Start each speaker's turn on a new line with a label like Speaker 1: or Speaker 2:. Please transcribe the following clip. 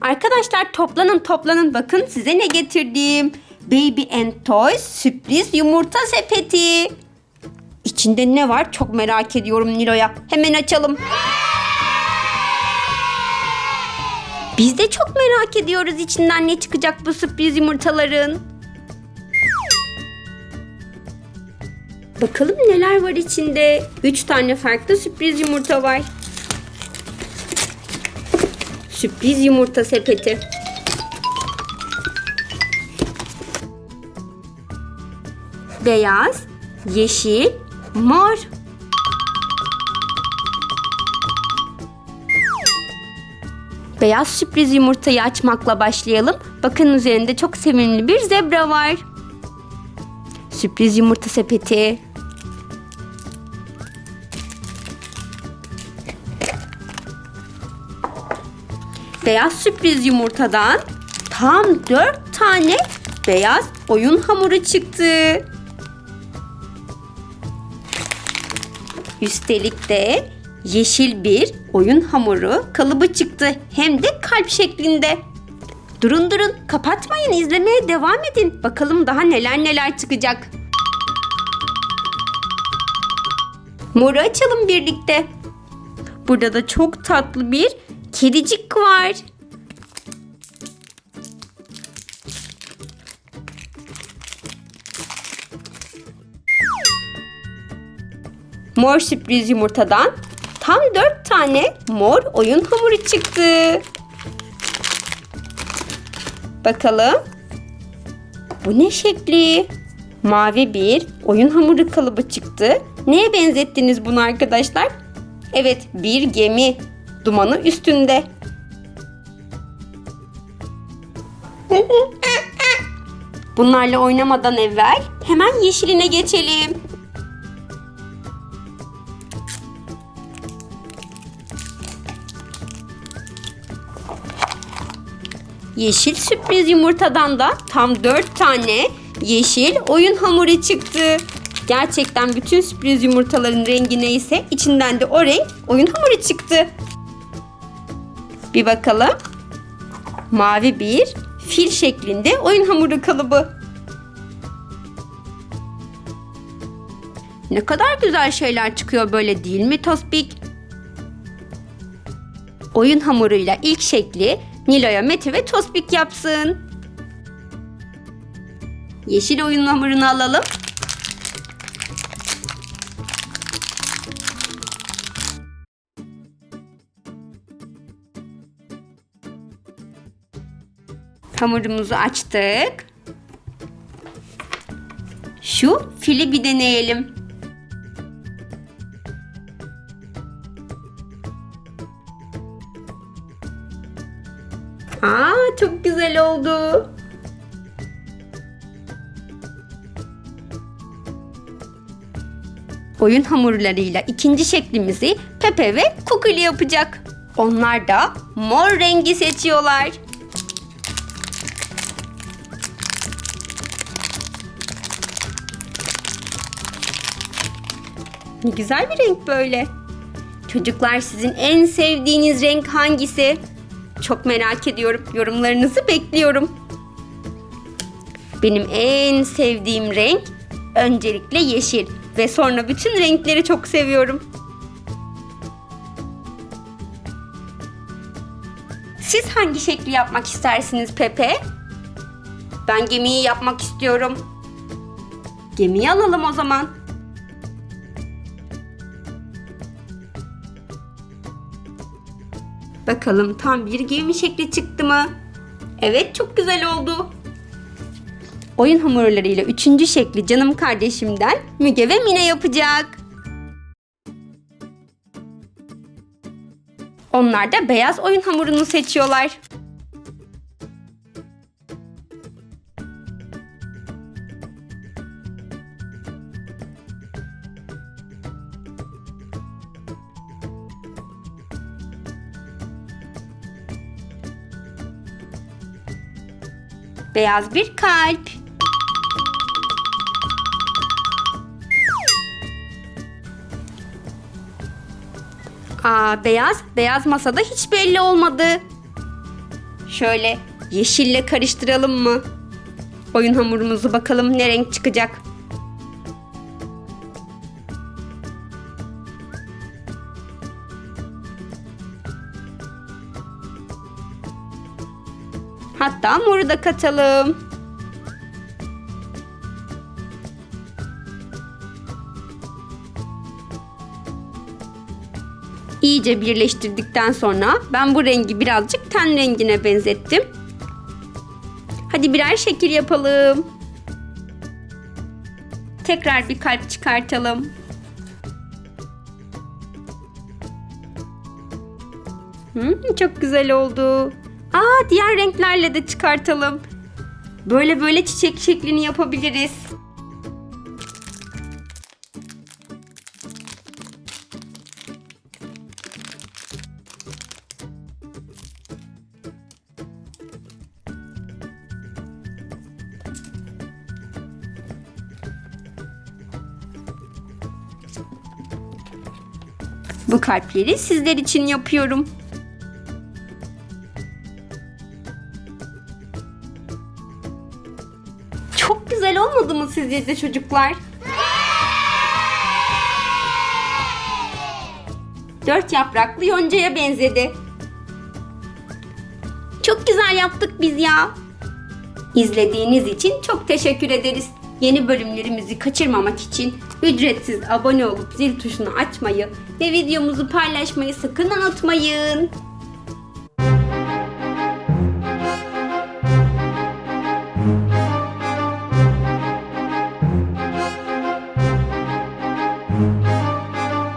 Speaker 1: Arkadaşlar toplanın toplanın bakın size ne getirdim. Baby and Toys sürpriz yumurta sepeti. İçinde ne var çok merak ediyorum Nilo'ya. Hemen açalım. Biz de çok merak ediyoruz içinden ne çıkacak bu sürpriz yumurtaların. Bakalım neler var içinde. 3 tane farklı sürpriz yumurta var. Sürpriz yumurta sepeti. Beyaz, yeşil, mor. Beyaz sürpriz yumurtayı açmakla başlayalım. Bakın üzerinde çok sevimli bir zebra var. Sürpriz yumurta sepeti. Beyaz sürpriz yumurtadan tam 4 tane beyaz oyun hamuru çıktı. Üstelik de yeşil bir oyun hamuru kalıbı çıktı. Hem de kalp şeklinde. Durun durun kapatmayın izlemeye devam edin. Bakalım daha neler neler çıkacak. Moru açalım birlikte. Burada da çok tatlı bir kedicik var. Mor sürpriz yumurtadan tam 4 tane mor oyun hamuru çıktı. Bakalım. Bu ne şekli? Mavi bir oyun hamuru kalıbı çıktı. Neye benzettiniz bunu arkadaşlar? Evet, bir gemi. Dumanı üstünde. Bunlarla oynamadan evvel hemen yeşiline geçelim. Yeşil sürpriz yumurtadan da tam 4 tane yeşil oyun hamuru çıktı. Gerçekten bütün sürpriz yumurtaların rengi neyse içinden de o renk oyun hamuru çıktı. Bir bakalım. Mavi bir fil şeklinde oyun hamuru kalıbı. Ne kadar güzel şeyler çıkıyor böyle değil mi Tospik? Oyun hamuruyla ilk şekli Nilo'ya Mete ve Tospik yapsın. Yeşil oyun hamurunu alalım. Hamurumuzu açtık. Şu fili bir deneyelim. Aa çok güzel oldu. Oyun hamurlarıyla ikinci şeklimizi Pepe ve Kukuli yapacak. Onlar da mor rengi seçiyorlar. Ne güzel bir renk böyle. Çocuklar sizin en sevdiğiniz renk hangisi? Çok merak ediyorum. Yorumlarınızı bekliyorum. Benim en sevdiğim renk öncelikle yeşil ve sonra bütün renkleri çok seviyorum. Siz hangi şekli yapmak istersiniz Pepe? Ben gemiyi yapmak istiyorum. Gemiyi alalım o zaman. Bakalım tam bir gemi şekli çıktı mı? Evet çok güzel oldu. Oyun hamurlarıyla üçüncü şekli canım kardeşimden Müge ve Mine yapacak. Onlar da beyaz oyun hamurunu seçiyorlar. Beyaz bir kalp. Aa beyaz, beyaz masada hiç belli olmadı. şöyle yeşille karıştıralım mı? Oyun hamurumuzu bakalım ne renk çıkacak. Hatta moru da katalım. İyice birleştirdikten sonra ben bu rengi birazcık ten rengine benzettim. Hadi birer şekil yapalım. Tekrar bir kalp çıkartalım. Hmm, çok güzel oldu. Aa, diğer renklerle de çıkartalım. Böyle böyle çiçek şeklini yapabiliriz. Bu kalpleri sizler için yapıyorum. Güzel olmadı mı sizce de çocuklar? Dört yapraklı yoncaya benzedi. Çok güzel yaptık biz ya. İzlediğiniz için çok teşekkür ederiz. Yeni bölümlerimizi kaçırmamak için ücretsiz abone olup zil tuşunu açmayı ve videomuzu paylaşmayı sakın unutmayın.